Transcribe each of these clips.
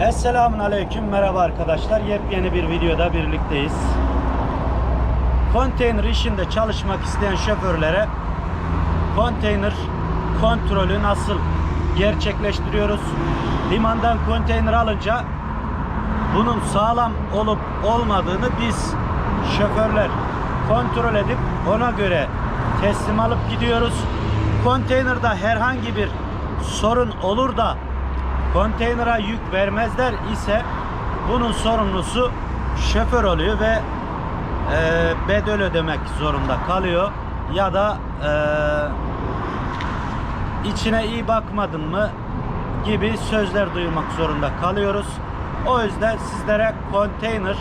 Esselamun Aleyküm. Merhaba arkadaşlar. Yepyeni bir videoda birlikteyiz. Konteyner işinde çalışmak isteyen şoförlere Konteyner kontrolü nasıl gerçekleştiriyoruz? Limandan konteyner alınca Bunun sağlam olup olmadığını biz şoförler kontrol edip ona göre teslim alıp gidiyoruz. Konteynerde herhangi bir sorun olur da konteynera yük vermezler ise bunun sorumlusu şoför oluyor ve e, bedel ödemek zorunda kalıyor ya da e, içine iyi bakmadın mı gibi sözler duymak zorunda kalıyoruz. O yüzden sizlere konteyner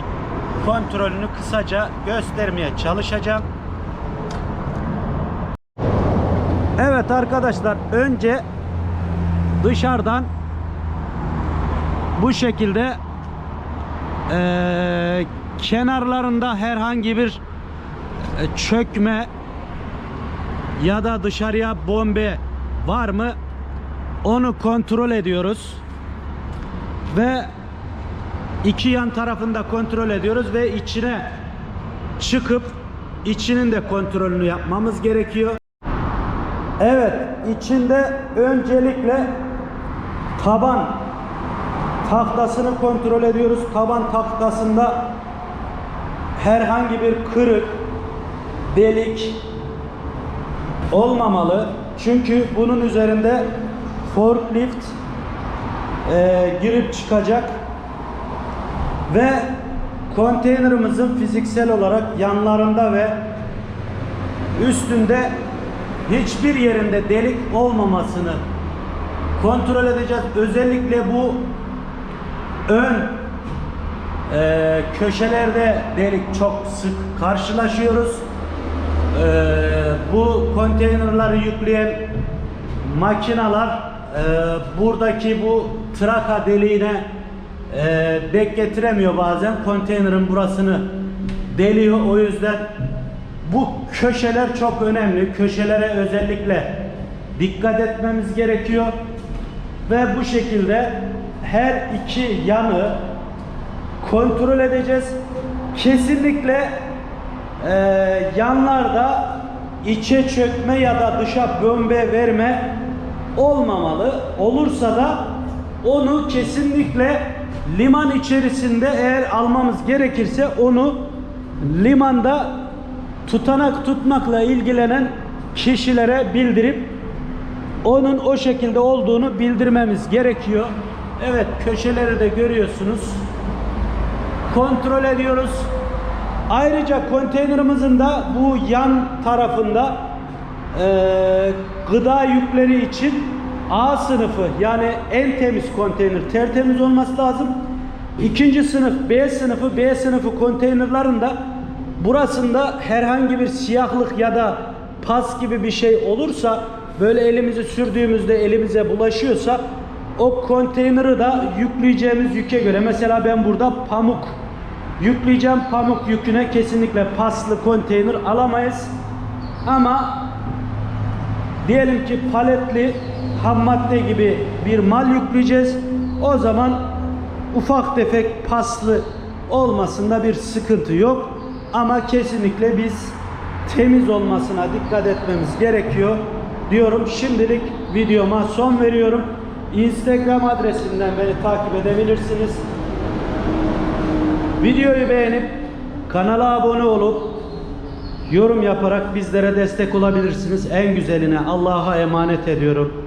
kontrolünü kısaca göstermeye çalışacağım. Evet arkadaşlar önce dışarıdan bu şekilde eee, kenarlarında herhangi bir e, çökme ya da dışarıya bombe var mı onu kontrol ediyoruz ve iki yan tarafında kontrol ediyoruz ve içine çıkıp içinin de kontrolünü yapmamız gerekiyor. Evet, içinde öncelikle taban tahtasını kontrol ediyoruz. Taban tahtasında herhangi bir kırık, delik olmamalı. Çünkü bunun üzerinde forklift e, girip çıkacak ve konteynerimizin fiziksel olarak yanlarında ve üstünde hiçbir yerinde delik olmamasını kontrol edeceğiz. Özellikle bu ön e, köşelerde delik çok sık karşılaşıyoruz. E, bu konteynerları yükleyen makineler e, buradaki bu traka deliğine e, denk getiremiyor bazen. Konteynerin burasını deliyor. O yüzden bu köşeler çok önemli. Köşelere özellikle dikkat etmemiz gerekiyor. Ve bu şekilde her iki yanı kontrol edeceğiz. Kesinlikle e, yanlarda içe çökme ya da dışa bombe verme olmamalı. Olursa da onu kesinlikle liman içerisinde eğer almamız gerekirse onu limanda tutanak tutmakla ilgilenen kişilere bildirip onun o şekilde olduğunu bildirmemiz gerekiyor. Evet köşeleri de görüyorsunuz. Kontrol ediyoruz. Ayrıca konteynerimizin de bu yan tarafında eee, gıda yükleri için A sınıfı yani en temiz konteyner tertemiz olması lazım. İkinci sınıf B sınıfı B sınıfı konteynerlarında burasında herhangi bir siyahlık ya da pas gibi bir şey olursa böyle elimizi sürdüğümüzde elimize bulaşıyorsa o konteyneri de yükleyeceğimiz yüke göre mesela ben burada pamuk yükleyeceğim pamuk yüküne kesinlikle paslı konteyner alamayız ama diyelim ki paletli ham madde gibi bir mal yükleyeceğiz o zaman ufak tefek paslı olmasında bir sıkıntı yok ama kesinlikle biz temiz olmasına dikkat etmemiz gerekiyor diyorum. Şimdilik videoma son veriyorum. Instagram adresinden beni takip edebilirsiniz. Videoyu beğenip kanala abone olup yorum yaparak bizlere destek olabilirsiniz. En güzeline Allah'a emanet ediyorum.